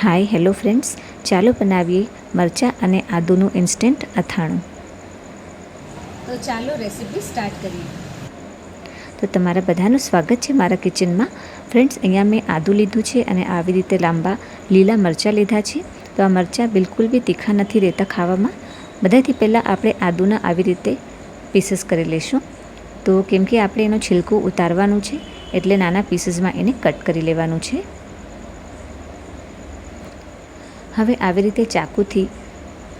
Hi hello friends. ચાલો બનાવીએ મરચાં અને આદુનું ઇન્સ્ટન્ટ અથાણું. તો ચાલો રેસીપી સ્ટાર્ટ કરીએ. તો તમારા બધાનું સ્વાગત છે મારા કિચનમાં. ફ્રેન્ડ્સ અહીંયા મેં આદુ લીધું છે અને આવી રીતે લાંબા લીલા મરચાં લીધા છે. તો આ મરચાં બિલકુલ બી તીખા નથી રહેતા ખાવામાં. બધાથી પહેલાં આપણે આદુના આવી રીતે પીસીસ કરી લઈશું. તો કેમ કે આપણે એનો છિલકો ઉતારવાનું છે એટલે નાના પીસીસમાં એને કટ કરી લેવાનું છે. હવે આવી રીતે ચાકુથી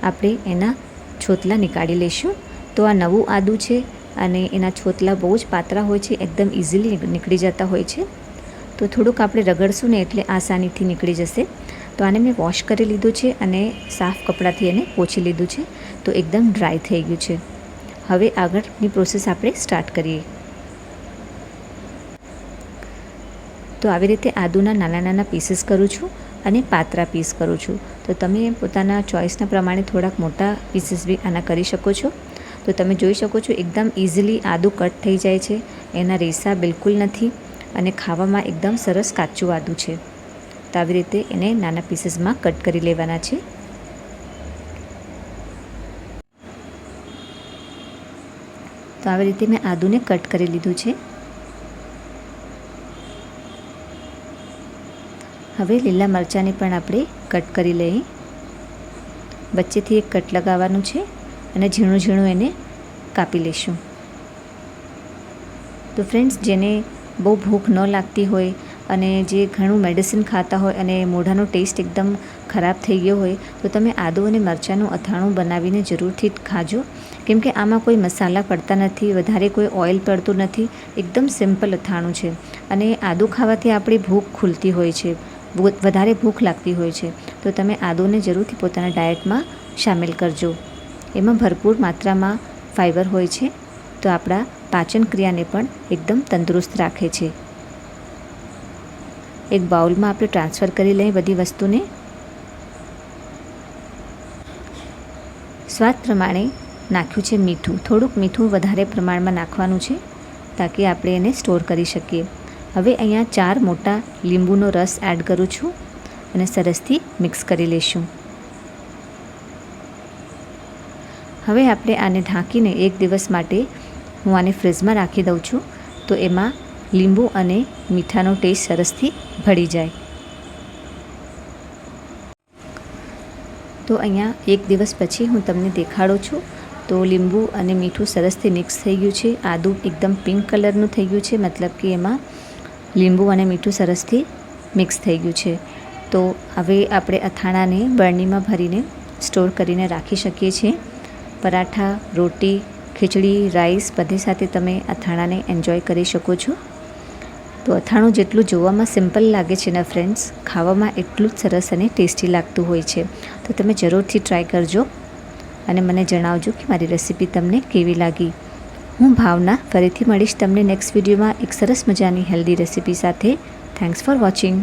આપણે એના છોતલા નીકાળી લઈશું. તો આ નવું આદું છે અને એના છોતલા બહુ જ પાતળા હોય છે, એકદમ ઇઝીલી નીકળી જતા હોય છે. તો થોડુંક આપણે રગડશું ને એટલે આસાનીથી નીકળી જશે. તો આને મેં વોશ કરી લીધું છે અને સાફ કપડાથી એને પોછી લીધું છે. તો એકદમ ડ્રાય થઈ ગયું છે. હવે આગળની પ્રોસેસ આપણે સ્ટાર્ટ કરીએ. તો આવી રીતે આદુના નાના નાના પીસીસ કરું છું. અને પાતરા પીસ કરું છું. તો તમે પોતાના ચોઇસના પ્રમાણે થોડાક મોટા પીસીસ બી આના કરી શકો છો. તો તમે જોઈ શકો છો એકદમ ઇઝીલી આદું કટ થઈ જાય છે. એના રેસા બિલકુલ નથી અને ખાવામાં એકદમ સરસ કાચું આદું છે. તો આવી રીતે એને નાના પીસીસમાં કટ કરી લેવાના છે. તો આવી રીતે મેં આદુને કટ કરી લીધું છે. હવે લીલા મરચાંને પણ આપણે કટ કરી લઈએ. વચ્ચેથી એક કટ લગાવવાનું છે અને ઝીણું ઝીણું એને કાપી લઈશું. તો ફ્રેન્ડ્સ, જેને બહુ ભૂખ ન લાગતી હોય અને જે ઘણું મેડિસિન ખાતા હોય અને મોઢાનો ટેસ્ટ એકદમ ખરાબ થઈ ગયો હોય, તો તમે આદુ અને મરચાંનું અથાણું બનાવીને જરૂરથી ખાજો. કેમ કે આમાં કોઈ મસાલા પડતા નથી, વધારે કોઈ ઓઇલ પડતું નથી, એકદમ સિમ્પલ અથાણું છે. અને આદુ ખાવાથી આપણી ભૂખ ખુલતી હોય છે. વધારે ભૂખ લાગતી હોય છે, તો તમે આદુને જરૂરથી પોતાના ડાયટમાં સામેલ કરજો. એમાં ભરપૂર માત્રામાં ફાઇબર હોય છે, તો આપણા પાચન ક્રિયાને પણ એકદમ તંદુરસ્ત રાખે છે. એક બાઉલમાં આપણે ટ્રાન્સફર કરી લઈએ બધી વસ્તુને. સ્વાદ પ્રમાણે નાખ્યું છે મીઠું. થોડુંક મીઠું વધારે પ્રમાણમાં નાખવાનું છે, તાકી આપણે એને સ્ટોર કરી શકીએ. હવે અહીંયા ચાર મોટા લીંબુનો રસ એડ કરું છું અને સરસથી મિક્સ કરી લઈશું. હવે આપણે આને ઢાંકીને એક દિવસ માટે હું આને ફ્રીજમાં રાખી દઉં છું, તો એમાં લીંબુ અને મીઠાનો ટેસ્ટ સરસથી ભળી જાય. તો અહીંયા એક દિવસ પછી હું તમને દેખાડું છું, તો લીંબુ અને મીઠું સરસથી મિક્સ થઈ ગયું છે. આદું એકદમ પિંક કલરનું થઈ ગયું છે, મતલબ કે એમાં લીંબુ અને મીઠું સરસથી મિક્સ થઈ ગયું છે. તો હવે આપણે અથાણાને બરણીમાં ભરીને સ્ટોર કરીને રાખી શકીએ છીએ. પરાઠા, રોટી, ખીચડી રાઈસ બધી સાથે તમે અથાણાને એન્જોય કરી શકો છો. તો અથાણું જેટલું જોવામાં સિમ્પલ લાગે છે ને ફ્રેન્ડ્સ ખાવામાં એટલું જ સરસ અને ટેસ્ટી લાગતું હોય છે. તો તમે જરૂરથી ટ્રાય કરજો અને મને જણાવજો કે મારી રેસીપી તમને કેવી લાગી. હું ભાવના ફરીથી મળીશ તમને નેક્સ્ટ વિડીયોમાં એક સરસ મજાની હેલ્ધી રેસીપી સાથે. Thanks for watching